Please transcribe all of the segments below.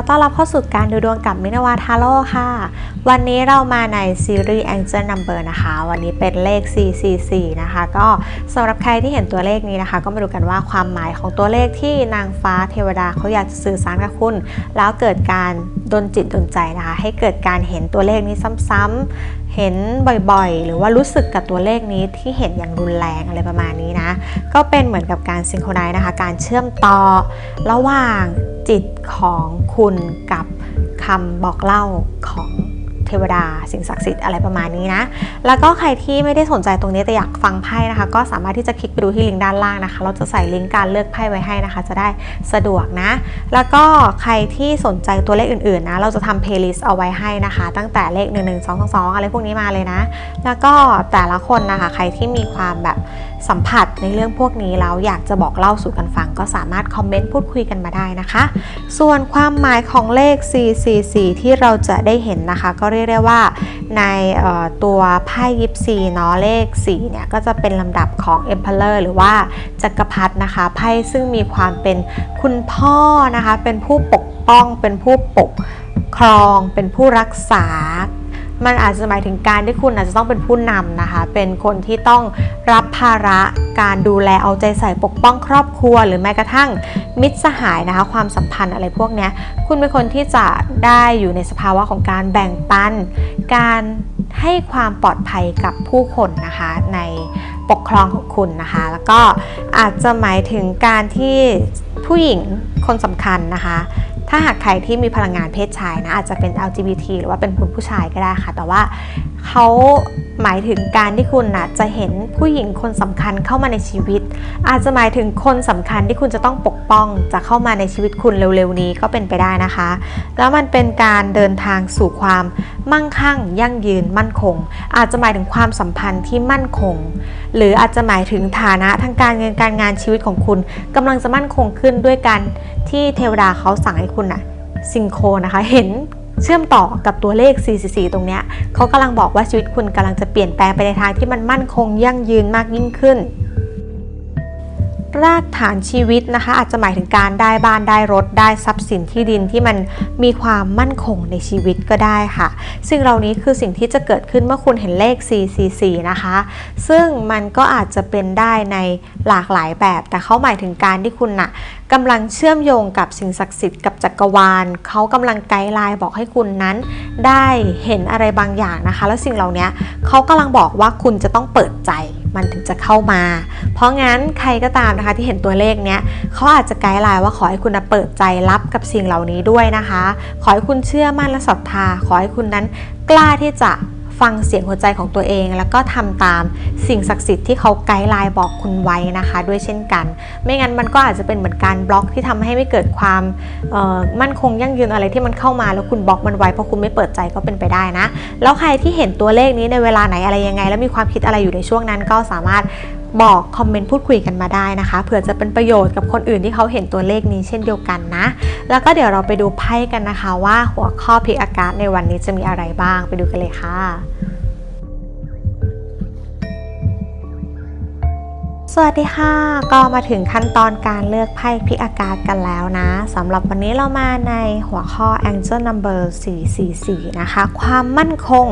ขอต้อนรับเข้าสู่การดูดวงกับมินวาทาโร่ค่ะ วันนี้เรามาในซีรีส์ Angel Number นะคะ วันนี้เป็นเลข 444 นะคะ ก็สำหรับใครที่เห็นตัวเลขนี้นะคะ ก็มาดูกันว่าความหมายของตัวเลขที่นางฟ้าเทวดาเขาอยากจะสื่อสารกับคุณ แล้วเกิดการดนจิตดนใจนะคะ ให้เกิดการเห็นตัวเลขนี้ซ้ำๆ เห็นบ่อยๆ หรือว่ารู้สึกกับตัวเลขนี้ที่เห็นอย่างรุนแรงอะไรประมาณนี้นะ ก็เป็นเหมือนกับการซิงโครไนซ์นะคะ การเชื่อมต่อระหว่าง จิตของคุณกับคำบอกเล่าของเทวดาสิ่งศักดิ์สิทธิ์อะไรประมาณนี้นะ แล้วก็ใครที่ไม่ได้สนใจตรงนี้แต่อยากฟังไพ่นะคะ ก็สามารถที่จะคลิกไปดูที่ลิงก์ด้านล่างนะคะ เราจะใส่ลิงก์การเลือกไพ่ไว้ให้นะคะ จะได้สะดวกนะ แล้วก็ใครที่สนใจตัวเลขอื่นๆนะ เราจะทำเพลย์ลิสต์เอาไว้ให้นะคะ ตั้งแต่เลข 1 1 2 2 2 อะไรพวกนี้มาเลยนะ แล้วก็แต่ละคนนะคะ ใครที่มีความแบบ สัมผัสในเรื่องพวกนี้แล้วอยากจะบอกเล่าสู่กันฟัง ก็สามารถคอมเมนต์พูดคุยกันมาได้นะคะ ส่วนความหมายของเลข 444 ที่เราจะได้เห็นนะคะ ก็เรียกได้ว่าในตัวไพ่ยิปซีเนาะเลข4เนี่ยก็จะเป็นลำดับของ Emperor หรือว่าจักรพรรดินะคะไพ่ซึ่งมีความเป็นคุณพ่อนะคะ เป็นผู้ปกป้องเป็นผู้ปกครองเป็นผู้รักษา มันอาจจะหมายถึงการที่คุณอาจจะต้องเป็นผู้นำนะคะ เป็นคนที่ต้องรับภาระการดูแลเอาใจใส่ปกป้องครอบครัว หรือแม้กระทั่งมิตรสหายนะคะ ความสัมพันธ์อะไรพวกนี้คุณเป็นคนที่จะได้อยู่ในสภาวะของการแบ่งปัน การให้ความปลอดภัยกับผู้คนนะคะในปกครองของคุณนะคะ แล้วก็อาจจะหมายถึงการที่ผู้หญิงคนสำคัญนะคะ ถ้าหากใครที่มีพลังงานเพศชายนะอาจจะเป็น LGBT หรือว่าเป็นคุณผู้ชายก็ได้ค่ะ แต่ว่าเขาหมายถึงการที่คุณนะจะเห็นผู้หญิงคนสำคัญเข้ามาในชีวิต อาจจะหมายถึงคนสำคัญที่คุณจะต้องปกป้องจะเข้ามาในชีวิตคุณเร็วๆนี้ก็เป็นไปได้นะคะ แล้วมันเป็นการเดินทางสู่ความมั่งคั่ง ยั่งยืนมั่นคง อาจจะหมายถึงความสัมพันธ์ที่มั่นคง หรืออาจจะหมายถึงฐานะทางการเงินการงานชีวิตของคุณกำลังจะมั่นคงขึ้นด้วยการที่เทวดาเขาสั่งให้คุณอะซิงโครนะคะเห็นเชื่อมต่อกับตัวเลข 444 ตรงเนี้ยเขากำลังบอกว่าชีวิตคุณกำลังจะเปลี่ยนแปลงไปในทางที่มันมั่นคงยั่งยืนมากยิ่งขึ้น รากฐานชีวิตนะคะ อาจจะหมายถึงการได้บ้านได้รถได้ทรัพย์สินที่ดินที่มันมีความมั่นคงในชีวิตก็ได้ค่ะ สิ่งเหล่านี้คือสิ่งที่จะเกิดขึ้นเมื่อคุณเห็นเลข444นะคะ ซึ่งมันก็อาจจะเป็นได้ในหลากหลายแบบ แต่เขาหมายถึงการที่คุณน่ะกำลังเชื่อมโยงกับสิ่งศักดิ์สิทธิ์กับจักรวาลเขากำลังไกด์ไลน์บอกให้คุณนั้น ได้เห็นอะไรบางอย่างนะคะ แล้วสิ่งเหล่านี้เขากำลังบอกว่าคุณจะต้องเปิดใจ มันถึงจะเข้ามา เพราะงั้นใครก็ตามนะคะที่เห็นตัวเลขเนี้ยเขาอาจจะไกด์ไลน์ว่าขอให้คุณเปิดใจรับกับสิ่งเหล่านี้ด้วยนะคะ ขอให้คุณเชื่อมั่นและศรัทธา ขอให้คุณนั้นกล้าที่จะ ฟังเสียงหัวใจของตัวเอง แล้วก็ทำตามสิ่งศักดิ์สิทธิ์ที่เขาไกด์ไลน์บอกคุณไว้นะคะ ด้วยเช่นกัน ไม่งั้นมันก็อาจจะเป็นเหมือนการบล็อกที่ทำให้ไม่เกิดความมั่นคงยั่งยืนอะไรที่มันเข้ามาแล้วคุณบล็อกมันไว้เพราะคุณไม่เปิดใจก็เป็นไปได้นะ แล้วใครที่เห็นตัวเลขนี้ในเวลาไหนอะไรยังไง แล้วมีความคิดอะไรอยู่ในช่วงนั้นก็สามารถ บอกคอมเมนต์พูดคุยกันมาได้นะคะเผื่อจะเป็นประโยชน์กับคนอื่นที่เขาเห็นตัวเลขนี้เช่นเดียวกันนะ แล้วก็เดี๋ยวเราไปดูไพ่กันนะคะว่าหัวข้อพิกอากาศในวันนี้จะมีอะไรบ้างไปดูกันเลยค่ะ วัสดีค่ะ ก็มาถึงขั้นตอนการเลือกไพ่พิกอากาศกันแล้วนะสำหรับวันนี้เรามาในหัวข้อ Angel Number 444 นะคะ ความมั่นคง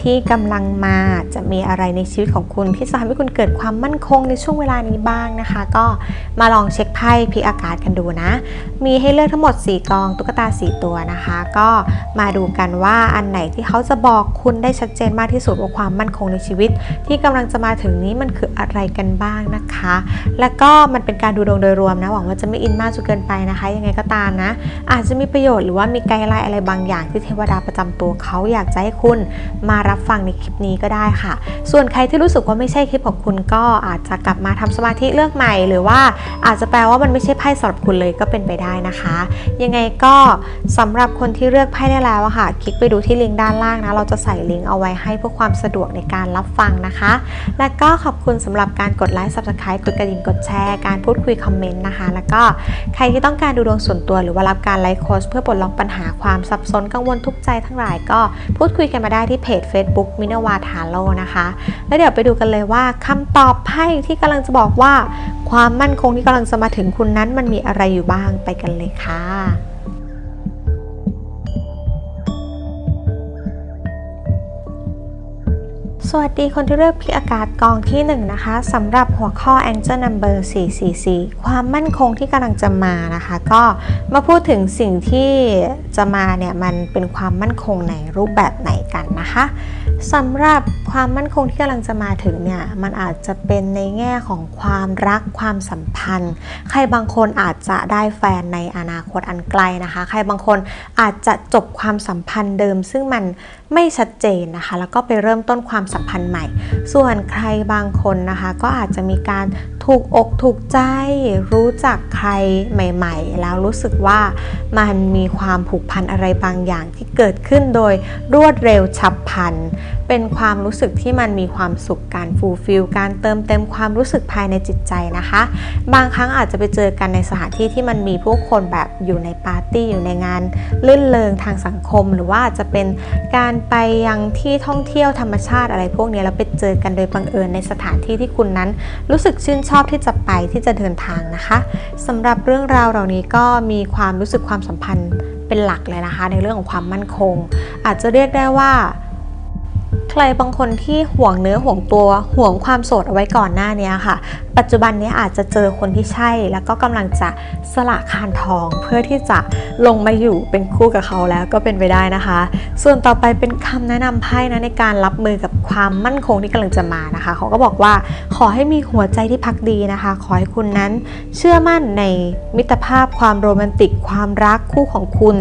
ที่กำลังมาจะมีอะไรในชีวิตของคุณที่จะทำให้คุณเกิดความมั่นคงในช่วงเวลานี้บ้างนะคะ ก็มาลองเช็คไพ่พิกอากาศกันดูนะ มีให้เลือกทั้งหมด 4 กองตุ๊กตา 4 ตัวนะคะ ก็มาดูกันว่าอันไหนที่เขาจะบอกคุณได้ชัดเจนมากที่สุดว่าความมั่นคงในชีวิต ที่กำลังจะมาถึงนี้มันคืออะไรกันบ้างนะคะแล้วก็มันเป็นการดูดวงโดยรวมนะ หวังว่าจะไม่อินมากจนเกินไปนะคะ ยังไงก็ตามนะ อาจจะมีประโยชน์หรือว่ามีไกด์ไลน์อะไรบางอย่างที่เทวดาประจำตัวเขาอยากจะให้คุณมารับฟังในคลิปนี้ก็ได้ค่ะ ส่วนใครที่รู้สึกว่าไม่ใช่คลิปของคุณก็อาจจะกลับมาทำสมาธิเลือกใหม่ หรือว่าอาจจะแปลว่ามันไม่ใช่ไพ่สำหรับคุณเลยก็เป็นไปได้นะคะ ยังไงก็สำหรับคนที่เลือกไพ่ได้แล้วค่ะ คลิกไปดูที่ลิงก์ด้านล่างนะ เราจะใส่ลิงก์เอาไว้ให้เพื่อความสะดวกในการรับฟังนะคะ และก็ขอบคุณสำหรับการกดไลค์ subscribe กดกระดิ่งกดแชร์ การพูดคุยคอมเมนต์นะคะ แล้วก็ใครที่ต้องการดูดวงส่วนตัวหรือว่ารับการไลฟ์โค้ชเพื่อปลดล็อกปัญหาความสับสนกังวลทุกใจทั้งหลายก็พูดคุยกันมาได้ที่เพจ Facebook มินาวาทาโลนะคะ แล้วเดี๋ยวไปดูกันเลยว่าคำตอบไพ่ที่กำลังจะบอกว่า ความมั่นคงที่กำลังจะมาถึงคุณนั้นมันมีอะไรอยู่บ้างไปกันเลยค่ะ สวัสดีคนที่เลือกพิอากาศกองที่ 1 นะคะสำหรับหัวข้อ Angel Number 444 ความมั่นคงที่กำลังจะมานะคะ ก็มาพูดถึงสิ่งที่จะมาเนี่ยมันเป็นความมั่นคงในรูปแบบไหนกันนะคะสำหรับความมั่นคงที่กำลังจะมาถึงเนี่ยมันอาจจะเป็นในแง่ของความรักความสัมพันธ์ ใครบางคนอาจจะได้แฟนในอนาคตอันไกลนะคะ ใครบางคนอาจจะจบความสัมพันธ์เดิม ซึ่งมัน ไม่ชัดเจนนะคะ แล้วก็ไปเริ่มต้นความสัมพันธ์ใหม่ ส่วนใครบางคนนะคะ ก็อาจจะมีการถูกอกถูกใจ รู้จักใครใหม่ ๆ แล้วรู้สึกว่ามันมีความผูกพันอะไรบางอย่างที่เกิดขึ้นโดยรวดเร็วฉับพลัน เป็นความรู้สึกที่มันมีความสุขการฟูลฟิลการเติมเต็มความรู้สึกภายในจิตใจนะคะ บางครั้งอาจจะไปเจอกันในสถานที่ที่มันมีผู้คนแบบอยู่ในปาร์ตี้อยู่ในงานลื่นเลงทางสังคม หรือว่าอาจจะเป็นการไปยังที่ท่องเที่ยวธรรมชาติอะไรพวกนี้แล้วไปเจอกันโดยบังเอิญในสถานที่ที่คุณนั้น รู้สึกชื่นชอบที่จะไปที่จะเดินทางนะคะสำหรับเรื่องราวเหล่านี้ก็มีความรู้สึกความสัมพันธ์เป็นหลักเลยนะคะ ในเรื่องของความมั่นคง อาจจะเรียกได้ว่า ใครบางคนที่ห่วงเนื้อห่วงตัวห่วงความโสดเอาไว้ก่อนหน้านี้ค่ะ ปัจจุบันนี้อาจจะเจอคนที่ใช่ แล้วก็กำลังจะสละคานทองเพื่อที่จะลงมาอยู่เป็นคู่กับเขาแล้วก็เป็นไปได้นะคะ ส่วนต่อไปเป็นคำแนะนำไพ่นะในการรับมือกับความมั่นคงที่กำลังจะมานะคะ เขาก็บอกว่าขอให้มีหัวใจที่พักดีนะคะ ขอให้คุณนั้นเชื่อมั่นในมิตรภาพความโรแมนติก ความรักคู่ของคุณ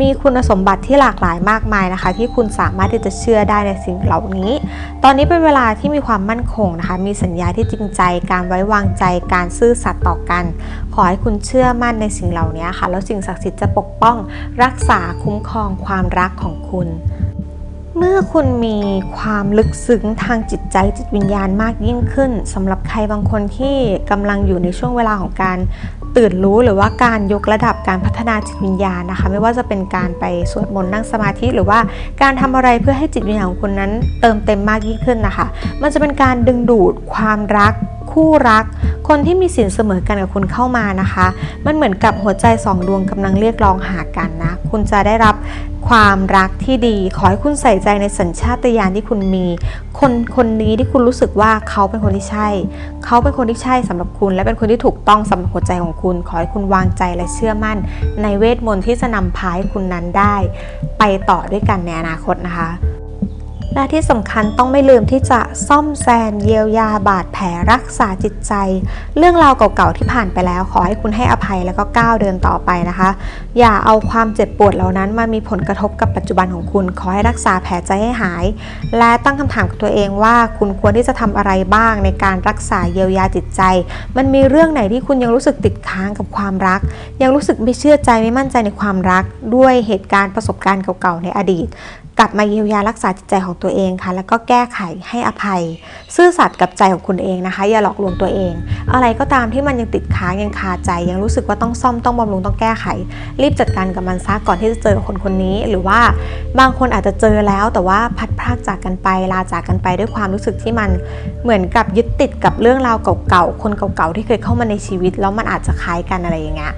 มีคุณสมบัติที่หลากหลายมากมายนะคะ ที่คุณสามารถที่จะเชื่อได้ในสิ่งเหล่านี้ ตอนนี้เป็นเวลาที่มีความมั่นคงนะคะ มีสัญญาที่จริงใจ การไว้วางใจ การซื่อสัตย์ต่อกัน ขอให้คุณเชื่อมั่นในสิ่งเหล่านี้ค่ะ แล้วสิ่งศักดิ์สิทธิ์จะปกป้อง รักษาคุ้มครองความรักของคุณ เมื่อคุณมีความลึกซึ้งทางจิตใจจิตวิญญาณมากยิ่งขึ้นสำหรับใครบางคนที่กำลังอยู่ในช่วงเวลาของการตื่นรู้หรือว่าการยกระดับการพัฒนาจิตวิญญาณนะคะ ไม่ว่าจะเป็นการไปสวดมนต์นั่งสมาธิหรือว่าการทำอะไรเพื่อให้จิตวิญญาณของคุณนั้นเติมเต็มมากยิ่งขึ้นนะคะ มันจะเป็นการดึงดูดความรัก คู่รัก คนที่มีสินเสมอกันกับคุณเข้ามานะคะ มันเหมือนกับหัวใจสองดวงกำลังเรียกร้องหากันนะ คุณจะได้รับความรักที่ดี ขอให้คุณใส่ใจในสัญชาตญาณที่คุณมี คนคนนี้ที่คุณรู้สึกว่าเขาเป็นคนที่ใช่ เขาเป็นคนที่ใช่สำหรับคุณ และเป็นคนที่ถูกต้องสำหรับหัวใจของคุณ ขอให้คุณวางใจและเชื่อมั่น ในเวทมนต์ที่จะนำพาให้คุณนั้นได้ ไปต่อด้วยกันในอนาคตนะคะ และที่สำคัญต้องไม่ลืมที่จะซ่อมแซมเยียวยาบาดแผลรักษาจิตใจ เรื่องราวเก่าๆที่ผ่านไปแล้ว ขอให้คุณให้อภัยแล้วก็ก้าวเดินต่อไปนะคะ อย่าเอาความเจ็บปวดเหล่านั้นมามีผลกระทบกับปัจจุบันของคุณ ขอให้รักษาแผลใจให้หาย และตั้งคำถามกับตัวเองว่า คุณควรที่จะทำอะไรบ้างในการรักษาเยียวยาจิตใจ มันมีเรื่องไหนที่คุณยังรู้สึกติดค้างกับความรัก ยังรู้สึกไม่เชื่อใจไม่มั่นใจในความรัก ด้วยเหตุการณ์ประสบการณ์เก่าๆในอดีต ลับมาเยียวยารักษาจิตใจของตัวเองค่ะ แล้วก็แก้ไขให้อภัย ซื่อสัตย์กับใจของคุณเองนะคะ อย่าหลอกลวงตัวเอง อะไรก็ตามที่มันยังติดค้างยังคาใจ ยังรู้สึกว่าต้องซ่อมต้องบำรุงต้องแก้ไข รีบจัดการกับมันซะก่อนที่จะเจอคนคนนี้ หรือว่าบางคนอาจจะเจอแล้วแต่ว่าพัดพรากจากกันไปลาจากกันไปด้วยความรู้สึกที่มันเหมือนกับยึดติดกับเรื่องราวเก่าๆคนเก่าๆที่เคยเข้ามาในชีวิต แล้วมันอาจจะคล้ายกันอะไรอย่างเงี้ย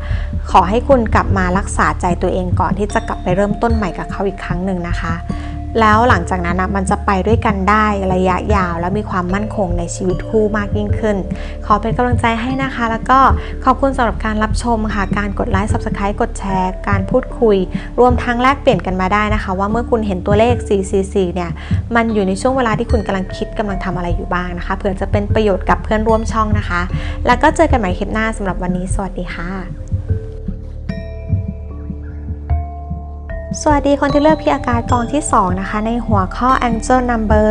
ขอให้คุณกลับมารักษาใจตัวเองก่อนที่จะกลับไปเริ่มต้นใหม่กับเขาอีกครั้งหนึ่งนะคะ แล้วหลังจากนั้นนะมันจะไปด้วยกันได้ระยะยาว และมีความมั่นคงในชีวิตคู่มากยิ่งขึ้น ขอเป็นกำลังใจให้นะคะ แล้วก็ขอบคุณสำหรับการรับชมค่ะ การกดไลค์ subscribe กดแชร์ การพูดคุย รวมทั้งแลกเปลี่ยนกันมาได้นะคะ ว่าเมื่อคุณเห็นตัวเลข444เนี่ย มันอยู่ในช่วงเวลาที่คุณกำลังคิดกำลังทำอะไรอยู่บ้างนะคะเผื่อจะเป็นประโยชน์กับเพื่อนร่วมช่องนะคะ แล้วก็เจอกันใหม่คลิปหน้าสำหรับวันนี้สวัสดีค่ะ สวัสดีคนที่เลือกพี่อากาศกองที่ 2 นะคะ ในหัวข้อ Angel Number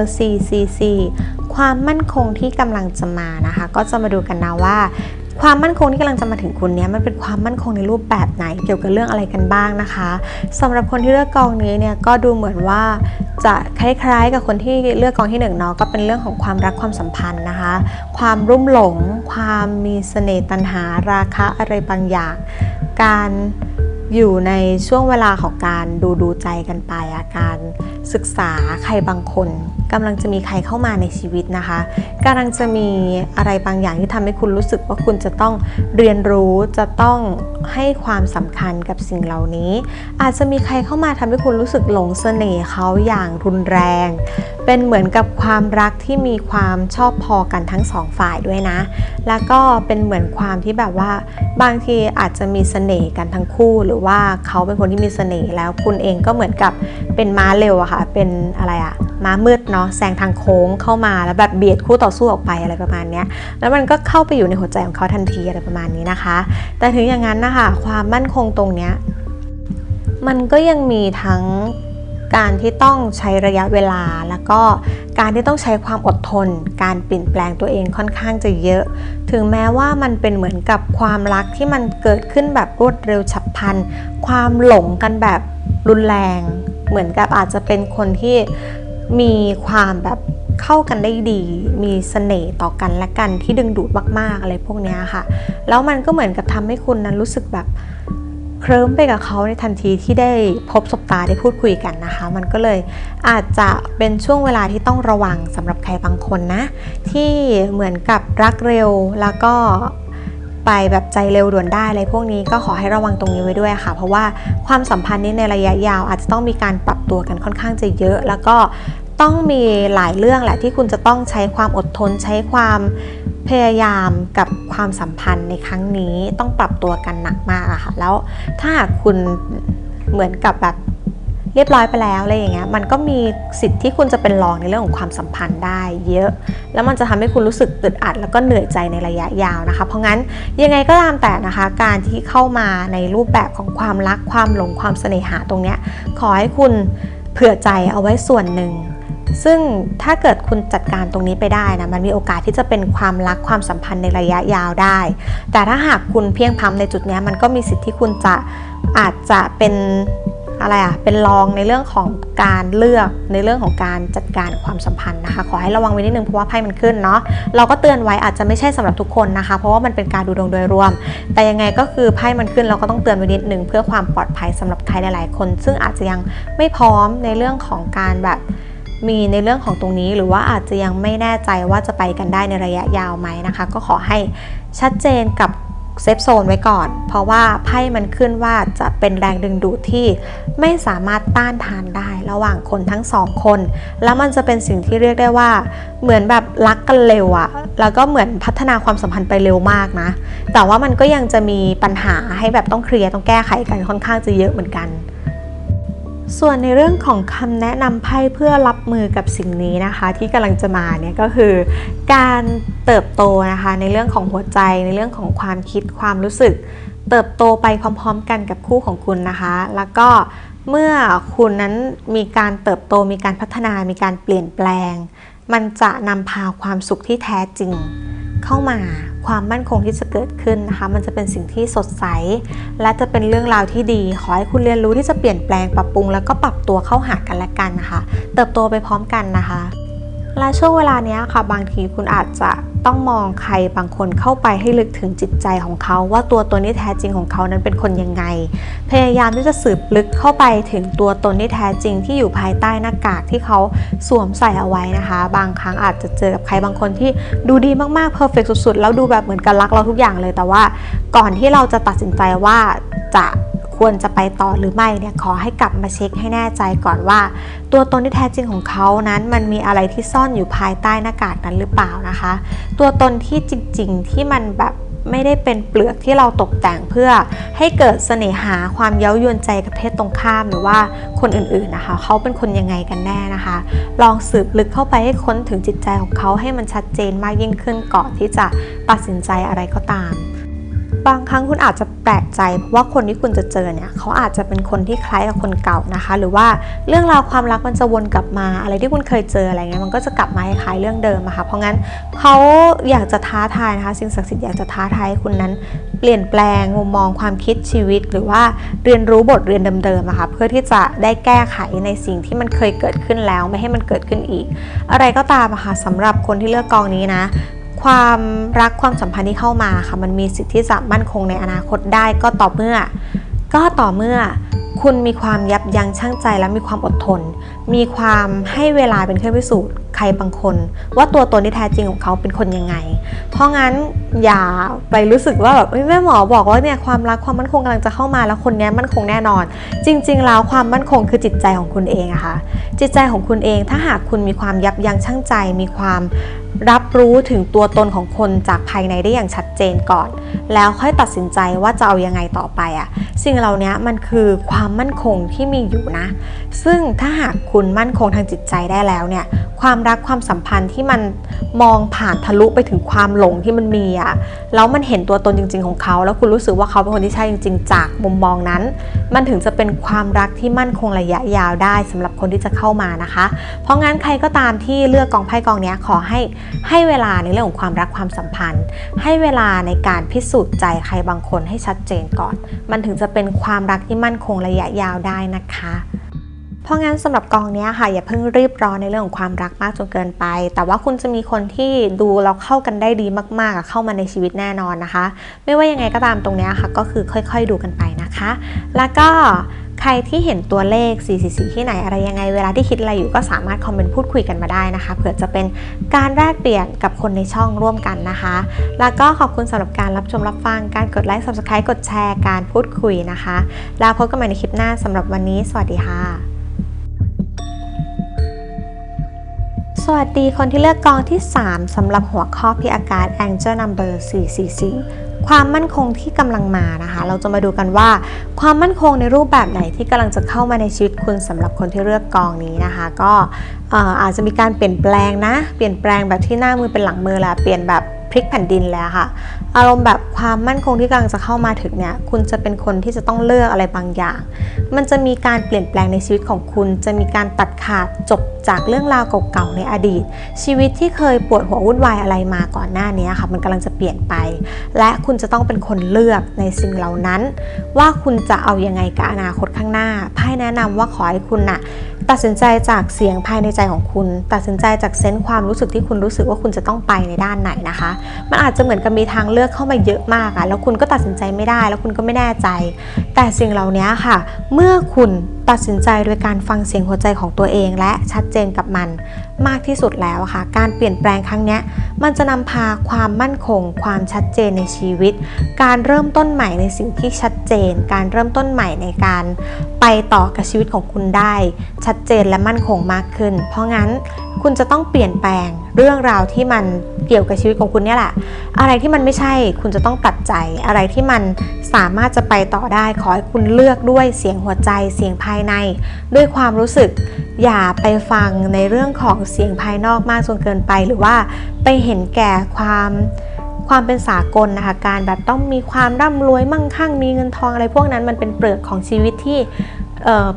444 ความมั่นคงที่กำลังจะมานะคะ ก็จะมาดูกันนะว่า ความมั่นคงที่กำลังจะมาถึงคุณเนี้ยมันเป็นความมั่นคงในรูปแบบไหนเกี่ยวกับเรื่องอะไรกันบ้างนะคะสำหรับคนที่เลือกกองนี้เนี่ยก็ดูเหมือนว่าจะคล้ายๆ กับคนที่เลือกกองที่หนึ่งเนาะก็เป็นเรื่องของความรักความสัมพันธ์นะคะ ความรุ่มหลง ความมีเสน่ห์ตัณหาราคะอะไรบางอย่าง การ อยู่ในช่วงเวลาของการดูดูใจกันไปอาการศึกษาใครบางคน กำลังจะมีใครเข้ามาในชีวิตนะคะกำลังจะมีอะไรบางอย่างที่ทำให้คุณรู้สึกว่าคุณจะต้องเรียนรู้จะต้องให้ความสำคัญกับสิ่งเหล่านี้ อาจจะมีใครเข้ามาทำให้คุณรู้สึกหลงเสน่ห์เขาอย่างรุนแรง เป็นเหมือนกับความรักที่มีความชอบพอกันทั้งสองฝ่ายด้วยนะ แล้วก็เป็นเหมือนความที่แบบว่า บางทีอาจจะมีเสน่ห์กันทั้งคู่หรือว่าเขาเป็นคนที่มีเสน่ห์แล้วคุณเองก็เหมือนกับเป็นม้าเร็วอะค่ะเป็นอะไรอะม้ามืดเนาะแซงทางโค้งเข้ามาแล้วแบบเบียดคู่ต่อสู้ออกไปอะไรประมาณนี้แล้วมันก็เข้าไปอยู่ในหัวใจของเขาทันทีอะไรประมาณนี้นะคะ แต่ถึงอย่างนั้นนะคะความมั่นคงตรงเนี้ยมันก็ยังมีทั้งการที่ต้องใช้ระยะเวลา แล้วก็การที่ต้องใช้ความอดทน การเปลี่ยนแปลงตัวเองค่อนข้างจะเยอะ ถึงแม้ว่ามันเป็นเหมือนกับความรักที่มันเกิดขึ้นแบบรวดเร็วฉับพลัน ความหลงกันแบบรุนแรง เหมือนกับอาจจะเป็นคนที่ มีความแบบเข้ากันได้ดี มีเสน่ห์ต่อกันและกันที่ดึงดูดมากๆอะไรพวกนี้ค่ะ แล้วมันก็เหมือนกับทำให้คุณนั้นรู้สึกแบบเคลิ้มไปกับเขาในทันทีที่ได้พบสบตาได้พูดคุยกันนะคะ มันก็เลยอาจจะเป็นช่วงเวลาที่ต้องระวังสำหรับใครบางคนนะ ที่เหมือนกับรักเร็วแล้วก็ ไปแบบใจเร็วด่วนได้อะไรพวกนี้ก็ขอให้ระวังตรงนี้ไว้ด้วยค่ะ เพราะว่าความสัมพันธ์นี้ในระยะยาวอาจจะต้องมีการปรับตัวกันค่อนข้างจะเยอะ แล้วก็ต้องมีหลายเรื่องแหละที่คุณจะต้องใช้ความอดทนใช้ความพยายามกับความสัมพันธ์ในครั้งนี้ต้องปรับตัวกันหนักมากอะค่ะแล้วถ้าคุณเหมือนกับแบบ เรียบร้อยไปแล้วอะไรอย่างเงี้ยมันก็มีสิทธิ์ที่คุณจะเป็นรองในเรื่องของความสัมพันธ์ได้เยอะ แล้วมันจะทำให้คุณรู้สึกอึดอัดแล้วก็เหนื่อยใจในระยะยาวนะคะ เพราะงั้นยังไงก็ตามแต่นะคะ การที่เข้ามาในรูปแบบของความรักความหลงความเสน่หาตรงเนี้ยขอให้คุณเผื่อใจเอาไว้ส่วนหนึ่งซึ่งถ้าเกิดคุณจัดการตรงนี้ไปได้นะมันมีโอกาสที่จะเป็นความรักความสัมพันธ์ในระยะยาวได้ แต่ถ้าหากคุณเพียงพำในจุดเนี้ยมันก็มีสิทธิ์ที่คุณจะอาจจะเป็น อะไรอะเป็นรองในเรื่องของการเลือกในเรื่องของการจัดการความสัมพันธ์นะคะ ขอให้ระวังไว้นิดนึงเพราะว่าไพ่มันขึ้นเนาะเราก็เตือนไว้อาจจะไม่ใช่สำหรับทุกคนนะคะ เพราะว่ามันเป็นการดูดวงโดยรวม แต่ยังไงก็คือไพ่มันขึ้นเราก็ต้องเตือนไว้นิดนึงเพื่อความปลอดภัยสำหรับใครหลาย ๆ คน ซึ่งอาจจะยังไม่พร้อมในเรื่องของการแบบมีในเรื่องของตรงนี้หรือว่าอาจจะยังไม่แน่ใจว่าจะไปกันได้ในระยะยาวไหมนะคะ ก็ขอให้ชัดเจนกับ เซฟโซนไว้ก่อน เพราะว่าไพ่มันขึ้นว่าจะเป็นแรงดึงดูดที่ไม่สามารถต้านทานได้ระหว่างคนทั้งสองคน แล้วมันจะเป็นสิ่งที่เรียกได้ว่า เหมือนแบบรักกันเร็วอะแล้วก็เหมือนพัฒนาความสัมพันธ์ไปเร็วมากนะ แต่ว่ามันก็ยังจะมีปัญหาให้แบบต้องเคลียร์ต้องแก้ไขกันค่อนข้างจะเยอะเหมือนกัน ส่วนในเรื่องของคำแนะนำไพ่เพื่อรับมือกับสิ่งนี้นะคะ ที่กำลังจะมาเนี่ยก็คือ การเติบโตนะคะ ในเรื่องของหัวใจ ในเรื่องของความคิดความรู้สึก เติบโตไปพร้อม ๆ กันกับคู่ของคุณนะคะ แล้วก็เมื่อคุณนั้นมีการเติบโตมีการพัฒนามีการเปลี่ยนแปลง มันจะนำพาความสุขที่แท้จริง เข้ามาความมั่นคงที่จะเกิดขึ้นนะคะมันจะเป็นสิ่งที่สดใส และจะเป็นเรื่องราวที่ดี ขอให้คุณเรียนรู้ที่จะเปลี่ยนแปลงปรับปรุง แล้วก็ปรับตัวเข้าหากันและกันนะคะ เติบโตไปพร้อมกันนะคะ และช่วงเวลานี้ค่ะบางทีคุณอาจจะต้องมองใครบางคนเข้าไปให้ลึกถึงจิตใจของเขา ว่าตัวตนที่แท้จริงของเขานั้นเป็นคนยังไง พยายามที่จะสืบลึกเข้าไปถึงตัวตนที่แท้จริงที่อยู่ภายใต้หน้ากากที่เขาสวมใส่เอาไว้นะคะ บางครั้งอาจจะเจอกับใครบางคนที่ดูดีมากๆเพอร์เฟกสุดๆ แล้วดูแบบเหมือนกันรักเราทุกอย่างเลยแต่ว่า ก่อนที่เราจะตัดสินใจว่าจะ ควรจะไปต่อหรือไม่เนี่ยขอให้กลับมาเช็คให้แน่ใจก่อนว่า ตัวตนที่แท้จริงของเขานั้น มันมีอะไรที่ซ่อนอยู่ภายใต้หน้ากากนั้นหรือเปล่านะคะ ตัวตนที่จริง ๆ ที่มันแบบไม่ได้เป็นเปลือกที่เราตกแต่งเพื่อให้เกิดเสน่หาความเย้ายวนใจกับเพศตรงข้ามหรือว่าคนอื่นๆนะคะ เขาเป็นคนยังไงกันแน่นะคะ ลองสืบลึกเข้าไปให้ค้นถึงจิตใจของเขาให้มันชัดเจนมากยิ่งขึ้นก่อนที่จะตัดสินใจอะไรก็ตาม บางครั้งคุณอาจจะแปลกใจเพราะว่าคนที่คุณจะเจอเนี่ยเขาอาจจะเป็นคนที่คล้ายกับคนเก่านะคะ หรือว่าเรื่องราวความรักมันจะวนกลับมา อะไรที่คุณเคยเจออะไรเงี้ยมันก็จะกลับมาคล้ายเรื่องเดิมอะค่ะเพราะงั้นเขาอยากจะท้าทายนะคะ สิ่งศักดิ์สิทธิ์อยากจะท้าทายให้คุณนั้น เปลี่ยนแปลงมุมมองความคิดชีวิต หรือว่าเรียนรู้บทเรียนเดิมๆอะคะเพื่อที่จะได้แก้ไขในสิ่งที่มันเคยเกิดขึ้นแล้ว ไม่ให้มันเกิดขึ้นอีก อะไรก็ตามอะค่ะสำหรับคนที่เลือกกองนี้นะ ความรักความสัมพันธ์ที่เข้ามาค่ะมันมีสิทธิ์ที่จะมั่นคงในอนาคตได้ก็ต่อเมื่อ ก็ต่อเมื่อคุณมีความยับยั้งชั่งใจและมีความอดทน มีความให้เวลาเป็นเครื่องพิสูจน์ใครบางคน ว่าตัวตนที่แท้จริงของเขาเป็นคนยังไง เพราะงั้นอย่าไปรู้สึกว่าแบบแม่หมอบอกว่าเนี่ยความรักความมั่นคงกำลังจะเข้ามาแล้วคนนี้มั่นคงแน่นอน จริง ๆ แล้วความมั่นคงคือจิตใจของคุณเองอะค่ะจิตใจของคุณเองถ้าหากคุณมีความยับยั้งชั่งใจ มีความ รับรู้ถึงตัวตนของคนจากภายในได้อย่างชัดเจนก่อน แล้วค่อยตัดสินใจว่าจะเอายังไงต่อไปอะสิ่งเหล่านี้มันคือความมั่นคงที่มีอยู่นะ ซึ่งถ้าหากคุณมั่นคงทางจิตใจได้แล้วเนี่ย ความรักความสัมพันธ์ที่มันมองผ่านทะลุไปถึงความหลงที่มันมีอะแล้วมันเห็นตัวตนจริง ๆ ของเขา แล้วคุณรู้สึกว่าเขาเป็นคนที่ใช่จริง ๆ จากมุมมองนั้น มันถึงจะเป็นความรักที่มั่นคงระยะยาวได้สำหรับคนที่จะเข้ามานะคะ เพราะงั้นใครก็ตามที่เลือกกองไพ่กองนี้ขอให้ให้เวลาในเรื่องของความรักความสัมพันธ์ ให้เวลาในการพิสูจน์ใจใครบางคนให้ชัดเจนก่อน มันถึงจะเป็นความรักที่มั่นคงระยะยาวได้นะคะเพราะงั้นสำหรับกองนี้ค่ะอย่าเพิ่งรีบร้อนในเรื่องของความรักมากจนเกินไป แต่ว่าคุณจะมีคนที่ดูแล้วเข้ากันได้ดีมากๆเข้ามาในชีวิตแน่นอนนะคะ ไม่ว่ายังไงก็ตามตรงนี้ค่ะก็คือค่อยๆดูกันไปนะคะ แล้วก็ ใครที่เห็นตัวเลข 444 ที่ไหนอะไรยังไง เวลาที่คิดอะไรอยู่ก็สามารถคอมเมนต์พูดคุยกันมาได้นะคะ เผื่อจะเป็นการแลกเปลี่ยนกับคนในช่องร่วมกันนะคะ แล้วก็ขอบคุณสำหรับการรับชมรับฟัง การกดไลค์ subscribe กดแชร์ การพูดคุยนะคะ แล้วพบกันใหม่ในคลิปหน้าสำหรับวันนี้ สวัสดีค่ะ สวัสดีคนที่เลือกกองที่ 3สำหรับหัวข้อพิอากาศ Angel Number 444 ความมั่นคงที่กำลังมานะคะ เราจะมาดูกันว่า ความมั่นคงในรูปแบบไหนที่กำลังจะเข้ามาในชีวิตคุณสำหรับคนที่เลือกกองนี้นะคะ ก็เอ่ออาจจะมีการเปลี่ยนแปลงนะ เปลี่ยนแปลงแบบที่หน้ามือเป็นหลังมือแหละเปลี่ยนแบบ พลิกแผ่นดินเลยอะค่ะ อารมณ์แบบความมั่นคงที่กำลังจะเข้ามาถึงเนี่ย คุณจะเป็นคนที่จะต้องเลือกอะไรบางอย่าง มันจะมีการเปลี่ยนแปลงในชีวิตของคุณ จะมีการตัดขาดจบจากเรื่องราวเก่าๆในอดีต ชีวิตที่เคยปวดหัววุ่นวายอะไรมาก่อนหน้านี้ค่ะ มันกำลังจะเปลี่ยนไป และคุณจะต้องเป็นคนเลือกในสิ่งเหล่านั้น ว่าคุณจะเอายังไงกับอนาคตข้างหน้าไพ่แนะนำว่าขอให้คุณน่ะ ตัดสินใจจากเสียงภายในใจของคุณ ตัดสินใจจากเซนส์ความรู้สึกที่คุณรู้สึกว่าคุณจะต้องไปในด้านไหนนะคะ มันอาจจะเหมือนกับมีทางเลือกเข้ามาเยอะมากอะแล้วคุณก็ตัดสินใจไม่ได้ แล้วคุณก็ไม่แน่ใจ แต่สิ่งเหล่านี้ค่ะ เมื่อคุณตัดสินใจโดยการฟังเสียงหัวใจของตัวเองและชัดเจนกับมันมากที่สุดแล้วอะค่ะ การเปลี่ยนแปลงครั้งนี้มันจะนำพาความมั่นคง ความชัดเจนในชีวิต การเริ่มต้นใหม่ในสิ่งที่ชัดเจน การเริ่มต้นใหม่ในการไปต่อกับชีวิตของคุณได้ ชัดเจนและมั่นคงมากขึ้น เพราะงั้นคุณจะต้องเปลี่ยนแปลงเรื่องราวที่มัน เกี่ยวกับชีวิตของคุณเนี่ยแหละ อะไรที่มันไม่ใช่คุณจะต้องตัดใจ อะไรที่มันสามารถจะไปต่อได้ ขอให้คุณเลือกด้วยเสียงหัวใจ เสียงภายใน ด้วยความรู้สึก อย่าไปฟังในเรื่องของเสียงภายนอกมากจนเกินไป หรือว่าไปเห็นแก่ความความเป็นสากลนะคะการแบบต้องมีความร่ำรวยมั่งคั่งมีเงินทองอะไรพวกนั้นมันเป็นเปลือกของชีวิตที่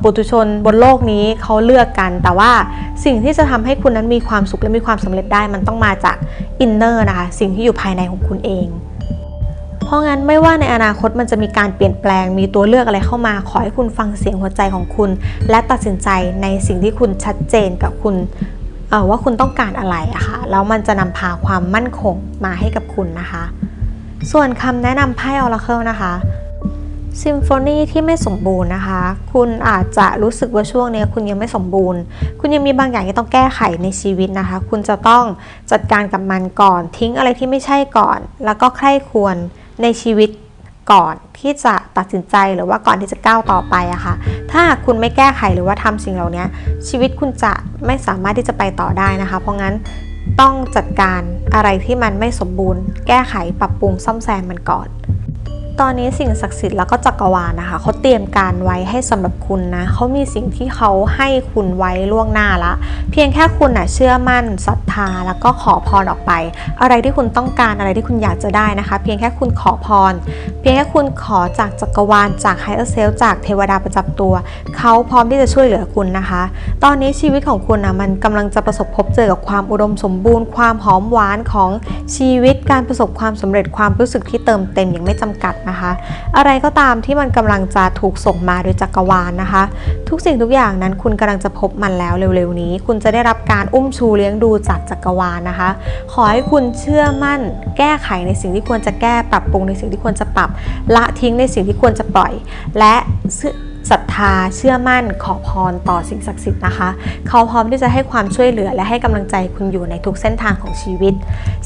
ปุถุชนบนโลกนี้เขาเลือกกัน แต่ว่าสิ่งที่จะทำให้คุณนั้นมีความสุขและมีความสำเร็จได้ มันต้องมาจากอินเนอร์นะคะ สิ่งที่อยู่ภายในของคุณเอง เพราะงั้นไม่ว่าในอนาคตมันจะมีการเปลี่ยนแปลง มีตัวเลือกอะไรเข้ามา ขอให้คุณฟังเสียงหัวใจของคุณ และตัดสินใจในสิ่งที่คุณชัดเจนกับคุณว่าคุณต้องการอะไรอะค่ะ แล้วมันจะนำพาความมั่นคงมาให้กับคุณนะคะ ส่วนคำแนะนำไพ่ออราเคิลนะคะ ซิมโฟนีที่ไม่สมบูรณ์นะคะ คุณอาจจะรู้สึกว่าช่วงนี้คุณยังไม่สมบูรณ์ คุณยังมีบางอย่างที่ต้องแก้ไขในชีวิตนะคะ คุณจะต้องจัดการกับมันก่อน ทิ้งอะไรที่ไม่ใช่ก่อน แล้วก็ใคร่ควรในชีวิตก่อนที่จะตัดสินใจหรือว่าก่อนที่จะก้าวต่อไปอะค่ะ ถ้าคุณไม่แก้ไขหรือว่าทำสิ่งเหล่านี้ชีวิตคุณจะไม่สามารถที่จะไปต่อได้นะคะ เพราะงั้นต้องจัดการอะไรที่มันไม่สมบูรณ์ แก้ไขปรับปรุงซ่อมแซมมันก่อน ตอนนี้สิ่งศักดิ์สิทธิ์แล้วก็จักรวาลนะคะเขาเตรียมการไว้ให้สำหรับคุณนะเขามีสิ่งที่เขาให้คุณไว้ล่วงหน้าละ เพียงแค่คุณนะเชื่อมั่นศรัทาแล้วก็ขอพรออกไป อะไรที่คุณต้องการอะไรที่คุณอยากจะได้นะคะ เพียงแค่คุณขอพร เพียงแค่คุณขอจากจักรวาลจากไฮเออร์เซลจากเทวดาประจำตัว เขาพร้อมที่จะช่วยเหลือคุณนะคะ ตอนนี้ชีวิตของคุณนะมันกำลังจะประสบพบเจอกับความอุดมสมบูรณ์ ความหอมหวานของชีวิตการประสบความสำเร็จความรู้สึกที่เติมเต็มอย่างไม่จำกัดนะคะ อะไรก็ตามที่มันกำลังจะถูกส่งมาโดยจักรวาลนะคะ ทุกสิ่งทุกอย่างนั้นคุณกำลังจะพบมันแล้วเร็วๆนี้ คุณจะได้รับการอุ้มชูเลี้ยงดูจากจักรวาลนะคะ ขอให้คุณเชื่อมั่น แก้ไขในสิ่งที่ควรจะแก้ปรับปรุงในสิ่งที่ควรจะปรับ ละทิ้งในสิ่งที่ควรจะปล่อย และศรัทธาเชื่อมั่นขอพรต่อสิ่งศักดิ์สิทธิ์นะคะ เขาพร้อมที่จะให้ความช่วยเหลือและให้กำลังใจคุณอยู่ในทุกเส้นทางของชีวิต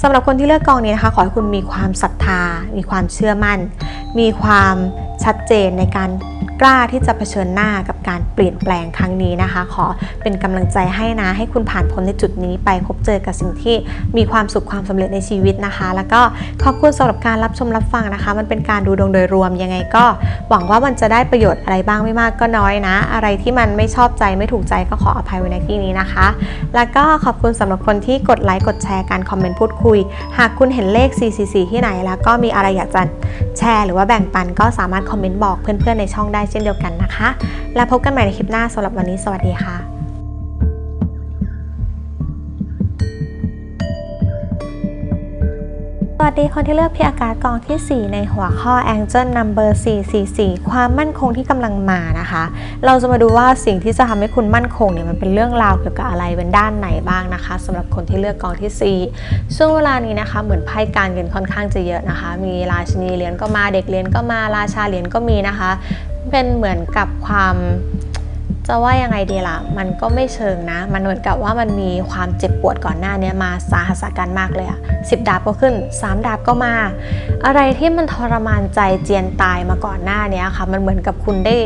สำหรับคนที่เลือกกองนี้นะคะ ขอให้คุณมีความศรัทธา มีความเชื่อมั่น มีความชัดเจนในการกล้าที่จะเผชิญหน้ากับ การเปลี่ยนแปลงครั้งนี้นะคะ ขอเป็นกำลังใจให้นะ ให้คุณผ่านพ้นในจุดนี้ไปพบเจอกับสิ่งที่มีความสุขความสำเร็จในชีวิตนะคะ แล้วก็ขอบคุณสำหรับการรับชมรับฟังนะคะ มันเป็นการดูดวงโดยรวมยังไงก็ หวังว่ามันจะได้ประโยชน์อะไรบ้างไม่มากก็น้อยนะ อะไรที่มันไม่ชอบใจไม่ถูกใจก็ขออภัยไว้ในที่นี้นะคะ แล้วก็ขอบคุณสำหรับคนที่กดไลค์กดแชร์การคอมเมนต์พูดคุย หากคุณเห็นเลข 444 ที่ไหน แล้วก็มีอะไรอยากจะแชร์ หรือว่าแบ่งปันก็สามารถคอมเมนต์บอกเพื่อนๆในช่องได้เช่นเดียวกันนะคะ แล้วพบกันใหม่ในคลิปหน้าสำหรับวันนี้สวัสดีค่ะสวัสดีคนที่เลือกพิอากาศกองที่ 4 ในหัวข้อ Angel Number 444 ความมั่นคงที่กำลังมานะคะ เราจะมาดูว่าสิ่งที่จะทำให้คุณมั่นคงเนี่ยมันเป็นเรื่องราวเกี่ยวกับอะไรเป็นด้านไหนบ้างนะคะสำหรับคนที่เลือกกองที่ 4 ช่วงเวลานี้นะคะ เหมือนไพ่การเงินค่อนข้างจะเยอะนะคะ มีราชินีเหรียญก็มาเด็กเหรียญก็มาราชาเหรียญก็มีนะคะ เป็นเหมือนกับความจะว่ายังไงดีล่ะ มันก็ไม่เชิงนะ มันเหมือนกับว่ามันมีความเจ็บปวดก่อนหน้านี้มาสาหัสกันมากเลยอะสิบดาบก็ขึ้นสามดาบก็มา อะไรที่มันทรมานใจเจียนตายมาก่อนหน้านี้ค่ะ มันเหมือนกับคุณได้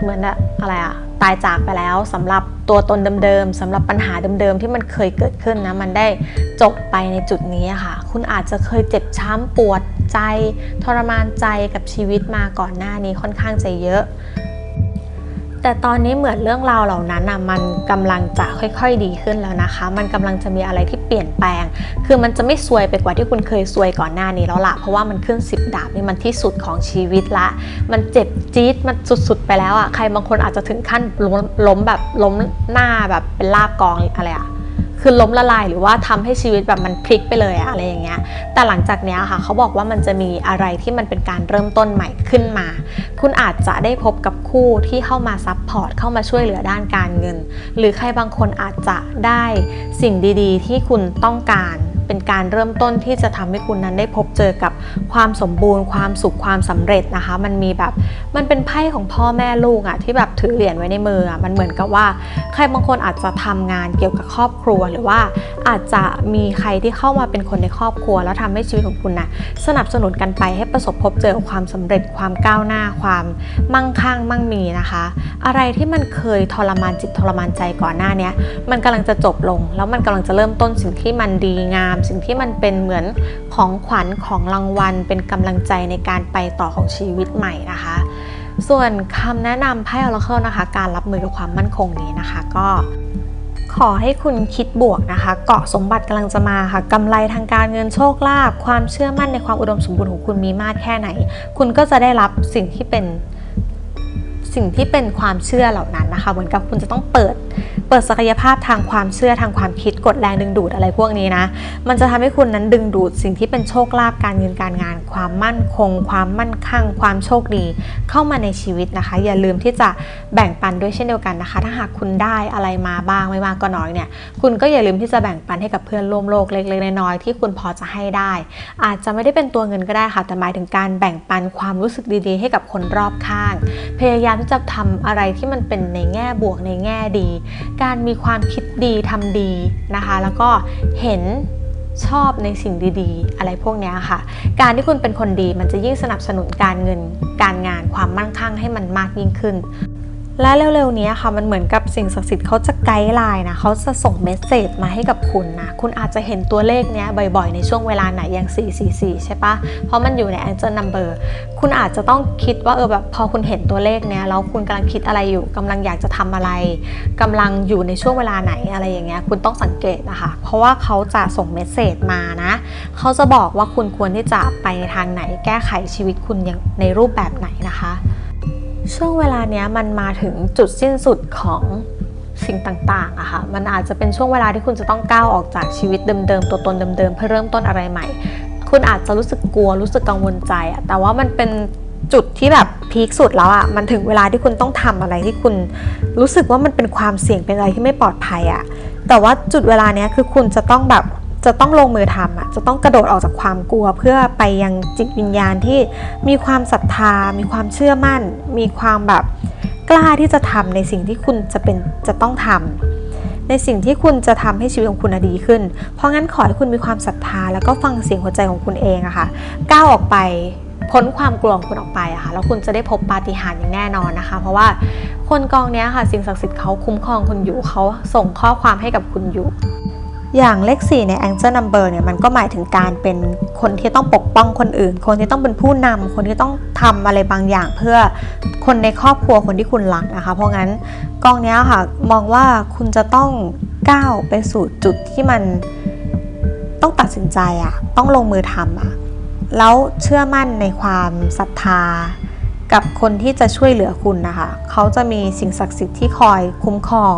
เหมือนอะไรอะตายจากไปแล้วสำหรับตัวตนเดิมๆสำหรับปัญหาเดิมๆที่มันเคยเกิดขึ้นนะ มันได้จบไปในจุดนี้ค่ะ คุณอาจจะเคยเจ็บช้ำปวด ใจทรมานใจกับชีวิตมาก่อนหน้านี้ค่อนข้างจะเยอะ แต่ตอนนี้เหมือนเรื่องราวเหล่านั้นนะมันกำลังจะค่อยๆดีขึ้นแล้วนะคะ มันกำลังจะมีอะไรที่เปลี่ยนแปลง คือมันจะไม่ซวยไปกว่าที่คุณเคยซวยก่อนหน้านี้แล้วละเพราะว่ามันขึ้น 10 ดาบนี่มันที่สุดของชีวิตละ มันเจ็บจี๊ดมันสุดๆไปแล้วอะ่ะใครบางคนอาจจะถึงขั้นล้มล้มแบบล้มหน้าแบบเป็นลาบกองอะไรอะ่ะ คือล้มละลายหรือว่าทำให้ชีวิตแบบมันพลิกไปเลยอะอะไรอย่างเงี้ย แต่หลังจากเนี้ยค่ะเขาบอกว่ามันจะมีอะไรที่มันเป็นการเริ่มต้นใหม่ขึ้นมา คุณอาจจะได้พบกับคู่ที่เข้ามาซับพอร์ตเข้ามาช่วยเหลือด้านการเงิน หรือใครบางคนอาจจะได้สิ่งดีๆ ที่คุณต้องการ เป็นการเริ่มต้นที่จะทำให้คุณนั้นได้พบเจอกับความสมบูรณ์ ความสุขความสำเร็จนะคะ มันมีแบบมันเป็นไพ่ของพ่อแม่ลูกอะที่แบบถือเหรียญไว้ในมืออะมันเหมือนกับว่า ใครบางคนอาจจะทำงานเกี่ยวกับครอบครัวหรือว่าอาจจะมีใครที่เข้ามาเป็นคนในครอบครัว แล้วทำให้ชีวิตของคุณนะสนับสนุนกันไปให้ประสบพบเจอความสำเร็จความก้าวหน้าความมั่งคั่งมั่งมีนะคะ อะไรที่มันเคยทรมานจิตทรมานใจก่อนหน้านี้มันกำลังจะจบลง แล้วมันกำลังจะเริ่มต้นสิ่งที่มันดีงามสิ่งที่มันเป็นเหมือนของขวัญของรางวัล เป็นกำลังใจในการไปต่อของชีวิตใหม่นะคะ ส่วนคำแนะนำไพ่ Oracle นะคะ การรับมือกับความมั่นคงนี้นะคะ ก็ขอให้คุณคิดบวกนะคะ เกาะสมบัติกำลังจะมาค่ะกำไรทางการเงินโชคลาภความเชื่อมั่นในความอุดมสมบูรณ์ของคุณมีมากแค่ไหน คุณก็จะได้รับสิ่งที่เป็น สิ่งที่เป็นความเชื่อเหล่านั้นนะคะ เหมือนกับคุณจะต้องเปิด เปิดศักยภาพทางความเชื่อทางความคิดกดแรงดึงดูดอะไรพวกนี้นะ มันจะทำให้คุณนั้นดึงดูดสิ่งที่เป็นโชคลาภการเงินการงาน ความมั่นคง ความมั่นคงความโชคดี เข้ามาในชีวิตนะคะ อย่าลืมที่จะแบ่งปันด้วยเช่นเดียวกันนะคะ ถ้าหากคุณได้อะไรมาบ้างไม่มากก็น้อยเนี่ยคุณก็อย่าลืมที่จะแบ่งปันให้กับเพื่อนร่วมโลกเล็กๆน้อยๆที่คุณพอจะให้ได้ อาจจะไม่ได้เป็นตัวเงินก็ได้ค่ะแต่หมายถึงการแบ่งปันความรู้สึกดีๆ ให้กับคนรอบข้าง พยายามที่จะทำอะไรที่มันเป็นในแง่บวกในแง่ดี การมีความคิดดีทำดีนะคะ แล้วก็เห็นชอบในสิ่งดีๆ อะไรพวกนี้ค่ะ การที่คุณเป็นคนดีมันจะยิ่งสนับสนุนการเงิน การงานความมั่งคั่งให้มันมากยิ่งขึ้น และเร็วๆนี้ค่ะมันเหมือนกับสิ่งศักดิ์สิทธิ์เขาจะไกด์ไลน์นะเขาจะส่งเมสเซจมาให้กับคุณนะคุณอาจจะเห็นตัวเลขเนี้ยบ่อยๆ ในช่วงเวลาไหนอย่าง 444 ใช่ปะเพราะมันอยู่ใน Angel Number คุณอาจจะต้องคิดว่าเออแบบพอคุณเห็นตัวเลขเนี้ยแล้วคุณกำลังคิดอะไรอยู่กำลังอยากจะทำอะไรกำลังอยู่ในช่วงเวลาไหนอะไรอย่างเงี้ยคุณต้องสังเกตนะคะเพราะว่าเขาจะส่งเมสเซจมานะเขาจะบอกว่าคุณควรที่จะไปในทางไหนแก้ไขชีวิตคุณอย่างในรูปแบบไหนนะคะ ช่วงเวลาเนี้ยมันมาถึงจุดสิ้นสุดของสิ่งต่างๆอะค่ะ มันอาจจะเป็นช่วงเวลาที่คุณจะต้องก้าวออกจากชีวิตเดิมๆ ตัวตนเดิมๆ เพื่อเริ่มต้นอะไรใหม่ คุณอาจจะรู้สึกกลัว รู้สึกกังวลใจอะแต่ว่ามันเป็นจุดที่แบบพีคสุดแล้วอะมันถึงเวลาที่คุณต้องทำอะไรที่คุณรู้สึกว่ามันเป็นความเสี่ยงเป็นอะไรที่ไม่ปลอดภัยอะแต่ว่าจุดเวลาเนี้ยคือคุณจะต้องแบบ จะต้องลงมือทำอะจะต้องกระโดดออกจากความกลัว เพื่อไปยังจิตวิญญาณที่มีความศรัทธา มีความเชื่อมั่น มีความแบบกล้าที่จะทำในสิ่งที่คุณจะเป็นจะต้องทำในสิ่งที่คุณจะทำให้ชีวิตของคุณดีขึ้น เพราะงั้นขอให้คุณมีความศรัทธา แล้วก็ฟังเสียงหัวใจของคุณเองอะค่ะก้าวออกไปพ้นความกลัวของคุณออกไปอะค่ะแล้วคุณจะได้พบปาฏิหาริย์อย่างแน่นอนนะคะ เพราะว่าคนกองนี้ค่ะสิ่งศักดิ์สิทธิ์เขาคุ้มครองคุณอยู่เขาส่งข้อความให้กับคุณอยู่ อย่างเลข4ใน Angel Number เนี่ยมันก็หมายถึงการเป็นคนที่ต้องปกป้องคนอื่น คนที่ต้องเป็นผู้นำคนที่ต้องทำอะไรบางอย่าง เพื่อคนในครอบครัวคนที่คุณรักนะคะ เพราะงั้นกองนี้ค่ะมองว่าคุณจะต้องก้าวไปสู่จุดที่มันต้องตัดสินใจอะต้องลงมือทำอะแล้วเชื่อมั่นในความศรัทธา กับคนที่จะช่วยเหลือคุณนะคะ เขาจะมีสิ่งศักดิ์สิทธิ์ที่คอยคุ้มครอง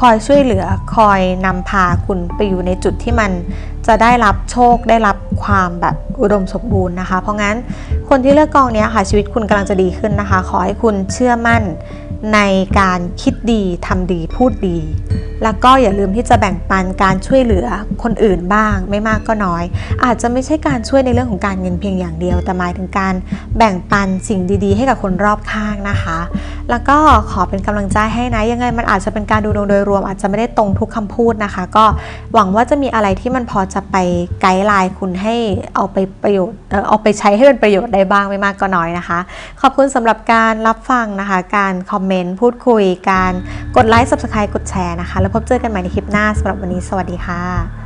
คอยช่วยเหลือ คอยนำพาคุณไปอยู่ในจุดที่มันจะได้รับโชค ได้รับความแบบอุดมสมบูรณ์นะคะ เพราะงั้นคนที่เลือกกองนี้ค่ะชีวิตคุณกำลังจะดีขึ้นนะคะ ขอให้คุณเชื่อมั่น ในการคิดดีทำดีพูดดี แล้วก็อย่าลืมที่จะแบ่งปันการช่วยเหลือคนอื่นบ้าง ไม่มากก็น้อย อาจจะไม่ใช่การช่วยในเรื่องของการเงินเพียงอย่างเดียว แต่หมายถึงการแบ่งปันสิ่งดี ๆ ให้กับคนรอบข้างนะคะ แล้วก็ขอเป็นกำลังใจให้นะ ยังไงมันอาจจะเป็นการดูดวงโดยรวม อาจจะไม่ได้ตรงทุกคำพูดนะคะ ก็หวังว่าจะมีอะไรที่มันพอจะไปไกด์ไลน์คุณให้เอาไปประโยชน์เอาไปใช้ให้เป็นประโยชน์ได้บ้างไม่มากก็น้อยนะคะ ขอบคุณสำหรับการรับฟังนะคะ การคอมเมนต์พูดคุย การกดไลค์ subscribe กดแชร์นะคะ แล้วพบเจอกันใหม่ในคลิปหน้าสำหรับวันนี้สวัสดีค่ะ